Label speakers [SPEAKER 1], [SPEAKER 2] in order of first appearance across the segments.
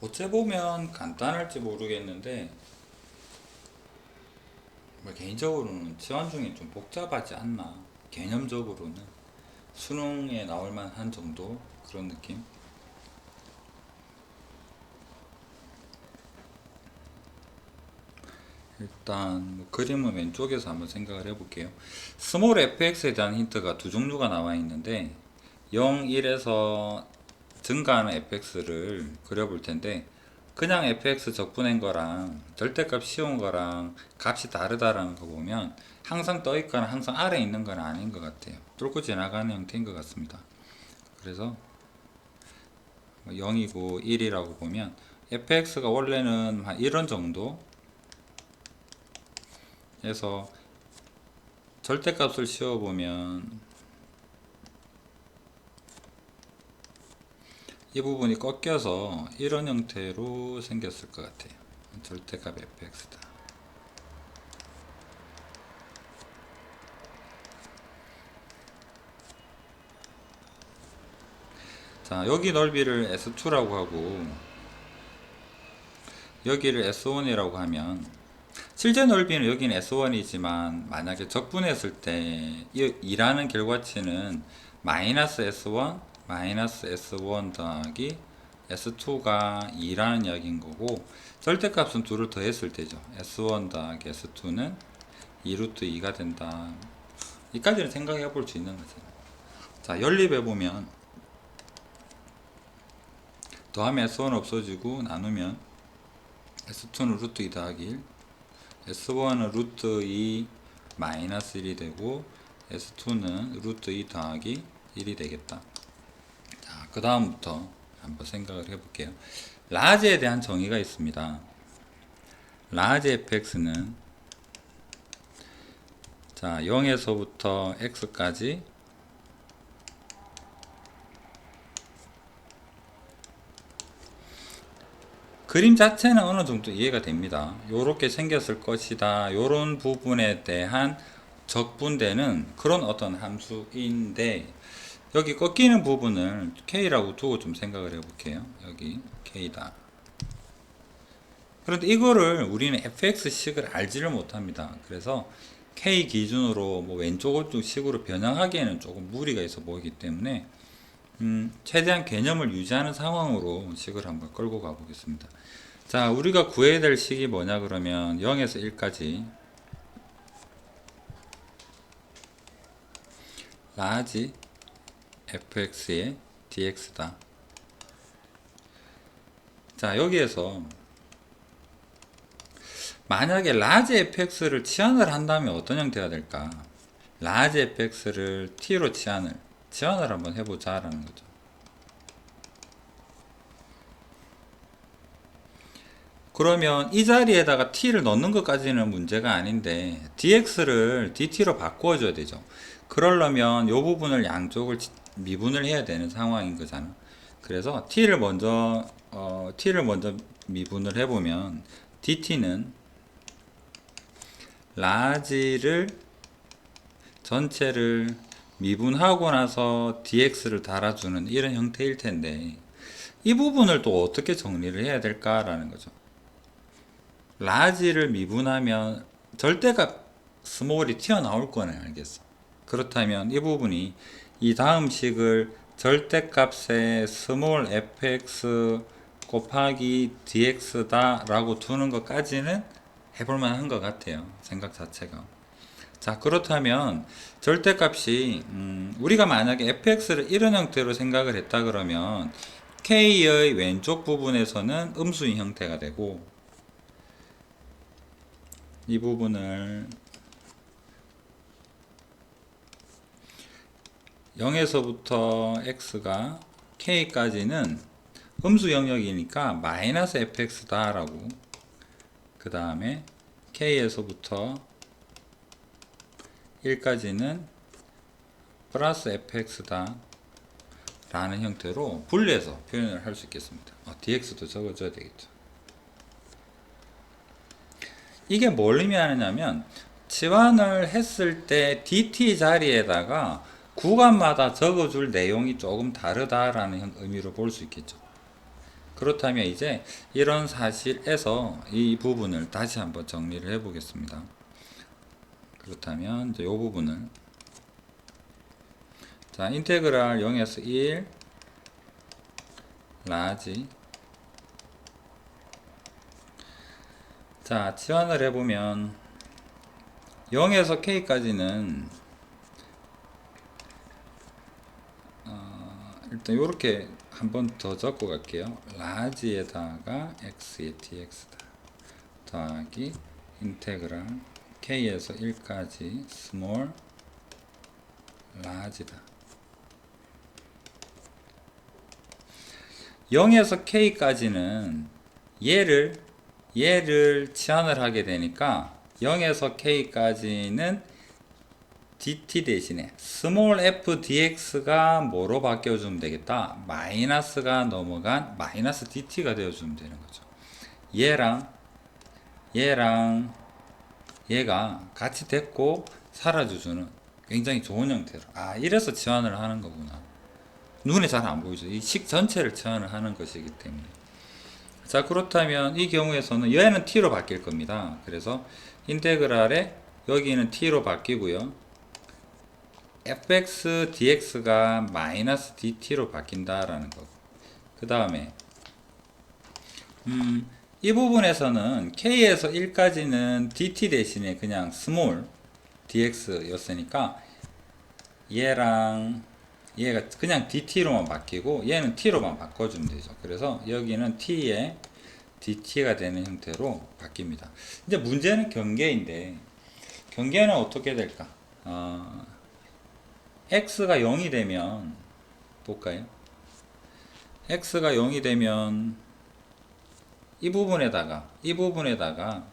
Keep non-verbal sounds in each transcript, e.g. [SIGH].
[SPEAKER 1] 어째 보면 간단할지 모르겠는데 뭐 개인적으로는 치환 중에 좀 복잡하지 않나? 개념적으로는 수능에 나올 만한 정도 그런 느낌? 일단 뭐 그림은 왼쪽에서 한번 생각을 해볼게요. 스몰 fx에 대한 힌트가 두 종류가 나와 있는데 0, 1에서 증가하는 fx를 그려볼 텐데 그냥 fx 적분한 거랑 절대값 씌운 거랑 값이 다르다라는 거 보면 항상 떠 있거나 항상 아래에 있는 건 아닌 것 같아요. 뚫고 지나가는 형태인 것 같습니다. 그래서 0이고 1이라고 보면 fx가 원래는 한 이런 정도 해서 절대값을 씌워보면 이 부분이 꺾여서 이런 형태로 생겼을 것 같아요. 절대값 fx다. 자, 여기 넓이를 S2라고 하고 여기를 S1이라고 하면 실제 넓이는 여기는 S1이지만 만약에 적분했을 때이 2라는 결과치는 마이너스 S1 마이너스 S1 더하기 S2가 2라는 이야기인 거고 절대값은 2를 더했을 때죠. S1 더하기 S2는 2루트 2가 된다. 이까지는 생각해 볼 수 있는 거죠. 자, 연립해 보면 더하면 S1 없어지고 나누면 S2는 루트 2 더하기 1 S1은 루트 2 마이너스 1이 되고 S2는 루트 2 더하기 1이 되겠다. 자, 그 다음부터 한번 생각을 해볼게요. 라지에 대한 정의가 있습니다. 라지 fx는 자 0에서부터 x까지 그림 자체는 어느 정도 이해가 됩니다. 요렇게 생겼을 것이다. 요런 부분에 대한 적분되는 그런 어떤 함수인데 여기 꺾이는 부분을 K라고 두고 좀 생각을 해볼게요. 여기 K다. 그런데 이거를 우리는 fx식을 알지를 못합니다. 그래서 K 기준으로 뭐 왼쪽 오른쪽 식으로 변형하기에는 조금 무리가 있어 보이기 때문에 음, 최대한 개념을 유지하는 상황으로 식을 한번 끌고 가보겠습니다. 자, 우리가 구해야 될 식이 뭐냐 그러면 0에서 1까지 라지 fx의 dx다. 자, 여기에서 만약에 라지 fx를 치환을 한다면 어떤 형태가 될까? 라지 fx를 t로 치환을 치환을 한번 해보자 라는 거죠. 그러면 이 자리에다가 t를 넣는 것까지는 문제가 아닌데 dx를 dt로 바꾸어줘야 되죠. 그러려면 이 부분을 양쪽을 미분을 해야 되는 상황인 거잖아. 그래서 t를 먼저 어, t를 먼저 미분을 해보면 dt는 라지를 전체를 미분하고 나서 dx를 달아주는 이런 형태일 텐데 이 부분을 또 어떻게 정리를 해야 될까라는 거죠. 라지를 미분하면 절대값 스몰이 튀어나올 거네 알겠어. 그렇다면 이 부분이 이 다음 식을 절대값의 스몰 fx 곱하기 dx다 라고 두는 것까지는 해볼 만 한 것 같아요. 생각 자체가. 자, 그렇다면 절대값이 음, 우리가 만약에 fx를 이런 형태로 생각을 했다 그러면 k의 왼쪽 부분에서는 음수인 형태가 되고 이 부분을 0에서부터 x가 k까지는 음수 영역이니까 마이너스 fx다 라고 그 다음에 k에서부터 1까지는 플러스 fx다 라는 형태로 분리해서 표현을 할 수 있겠습니다. 어, dx도 적어줘야 되겠죠. 이게 뭘 의미하느냐면 치환을 했을 때 dt 자리에다가 구간마다 적어줄 내용이 조금 다르다라는 의미로 볼 수 있겠죠. 그렇다면 이제 이런 사실에서 이 부분을 다시 한번 정리를 해 보겠습니다. 그렇다면 이제 이 부분을 자 인테그랄 0에서 1 라지 자 치환을 해보면 0에서 k까지는 어, 일단 이렇게 한 번 더 적고 갈게요. 라지에다가 x의 dx다. 더하기 인테그랄 k에서 1까지 스몰 라지다. 0에서 k까지는 얘를 얘를 치환을 하게 되니까 0에서 k까지는 dt 대신에 스몰 f dx가 뭐로 바뀌어주면 되겠다? 마이너스가 넘어간 마이너스 dt가 되어주면 되는 거죠. 얘랑 얘랑 얘가 같이 됐고 사라져주는 굉장히 좋은 형태로 아 이래서 치환을 하는 거구나. 눈에 잘 안 보이죠. 이 식 전체를 치환을 하는 것이기 때문에. 자 그렇다면 이 경우에서는 얘는 t로 바뀔 겁니다. 그래서 인테그랄에 여기는 t로 바뀌고요. Fx dx가 마이너스 dt로 바뀐다라는 거고. 그 다음에 음, 이 부분에서는 k에서 1까지는 dt 대신에 그냥 스몰 dx 였으니까 얘랑 얘가 그냥 dt로만 바뀌고 얘는 t로만 바꿔주면 되죠. 그래서 여기는 t에 dt가 되는 형태로 바뀝니다. 이제 문제는 경계인데 경계는 어떻게 될까? 어, x가 0이 되면 볼까요? x가 0이 되면 이 부분에다가 이 부분에다가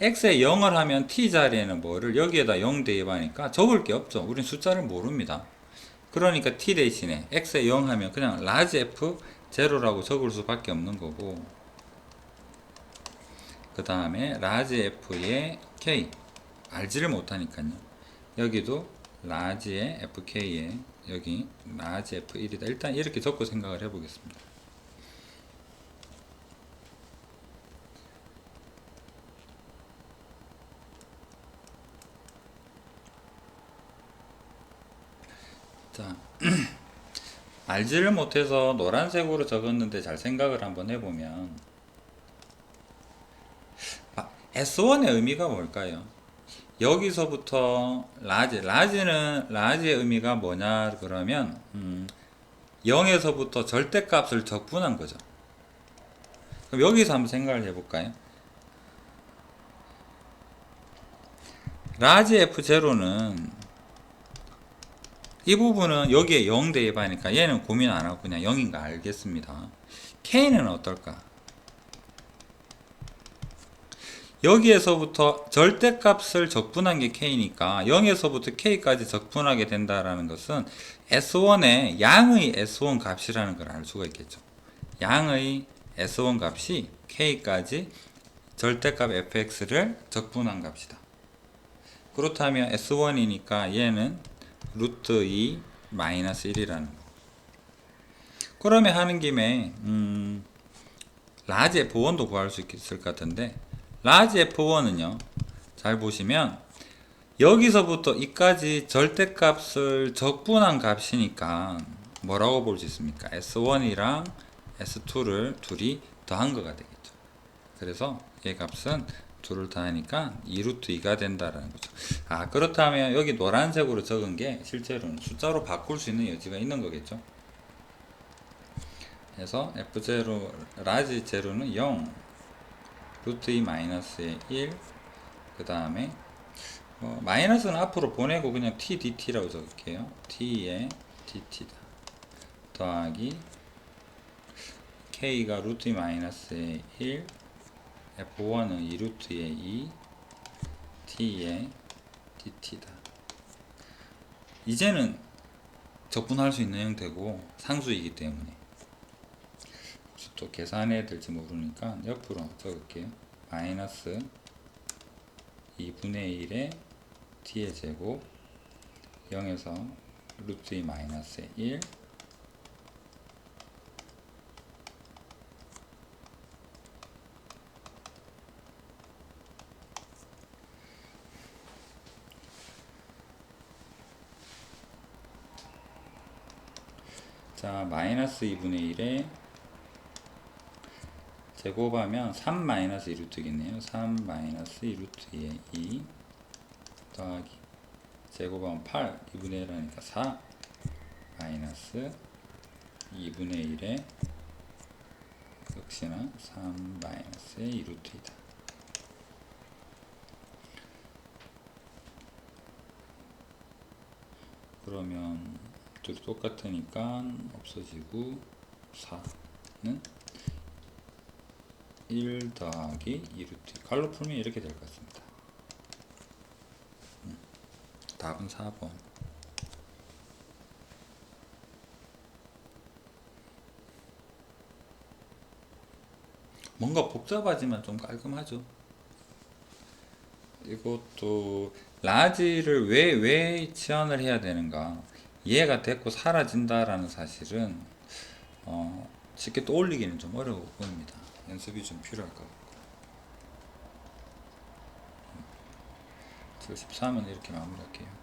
[SPEAKER 1] x에 0을 하면 t 자리에는 뭐를 여기에다 0 대입하니까 적을 게 없죠. 우린 숫자를 모릅니다. 그러니까 t 대신에 x에 0 하면 그냥 라지 f 제로라고 적을 수밖에 없는 거고 그 다음에 라지 f의 k 알지를 못하니까요. 여기도 라지의 FK에 여기 라지 F1이다. 일단 이렇게 적고 생각을 해보겠습니다. 자, [CLEARS THROAT] 알지를 못해서 노란색으로 적었는데 잘 생각을 한번 해보면 아, S1의 의미가 뭘까요? 여기서부터 라지, 라지는 라지의 의미가 뭐냐 그러면 음, 0에서부터 절대값을 적분한 거죠. 그럼 여기서 한번 생각을 해볼까요? 라지 F0는 이 부분은 여기에 0 대입하니까 얘는 고민 안 하고 그냥 0인 거 알겠습니다. K는 어떨까? 여기에서부터 절대값을 적분한 게 k니까 0에서부터 k까지 적분하게 된다라는 것은 s1의 양의 s1 값이라는 걸 알 수가 있겠죠. 양의 s1 값이 k까지 절대값 fx를 적분한 값이다. 그렇다면 s1이니까 얘는 루트 2 마이너스 1이라는 거. 그러면 하는 김에 음, 라지의 보원도 구할 수 있을 것 같은데 라지 F1은요. 잘 보시면 여기서부터 이까지 절대값을 적분한 값이니까 뭐라고 볼 수 있습니까? S1이랑 S2를 둘이 더한 거가 되겠죠. 그래서 얘 값은 둘을 더하니까 2루트 2가 된다라는 거죠. 아 그렇다면 여기 노란색으로 적은 게 실제로는 숫자로 바꿀 수 있는 여지가 있는 거겠죠. 그래서 F0 라지 제로는 0 루트 2 마이너스의 1, 그 다음에 뭐 마이너스는 앞으로 보내고 그냥 t dt라고 적을게요. t의 dt다. 더하기 k가 루트 2 마이너스의 1, f1은 2 루트의 2, t의 dt다. 이제는 적분할 수 있는 형태고 상수이기 때문에 또 계산해야 될지 모르니까 옆으로 적을게요. 마이너스 2분의 1의 t의 제곱 0에서 루트 2 마이너스 1 자, 마이너스 2분의 1에 제곱하면 3 마이너스 2루트겠네요. 3 마이너스 2루트에 2 더하기 제곱하면 8 2분의 1 하니까 4 마이너스 2분의 1에 역시나 3 마이너스의 2루트이다. 그러면 둘이 똑같으니까 없어지고 4는 1 더하기 2루트 갈로 풀면 이렇게 될 것 같습니다. 음, 답은 4번. 뭔가 복잡하지만 좀 깔끔하죠. 이것도 라지를 왜, 왜 지원을 해야 되는가 이해가 됐고 사라진다라는 사실은 어, 쉽게 떠올리기는 좀 어려워 보입니다. 연습이 좀 필요할 것 같고 73은 이렇게 마무리할게요.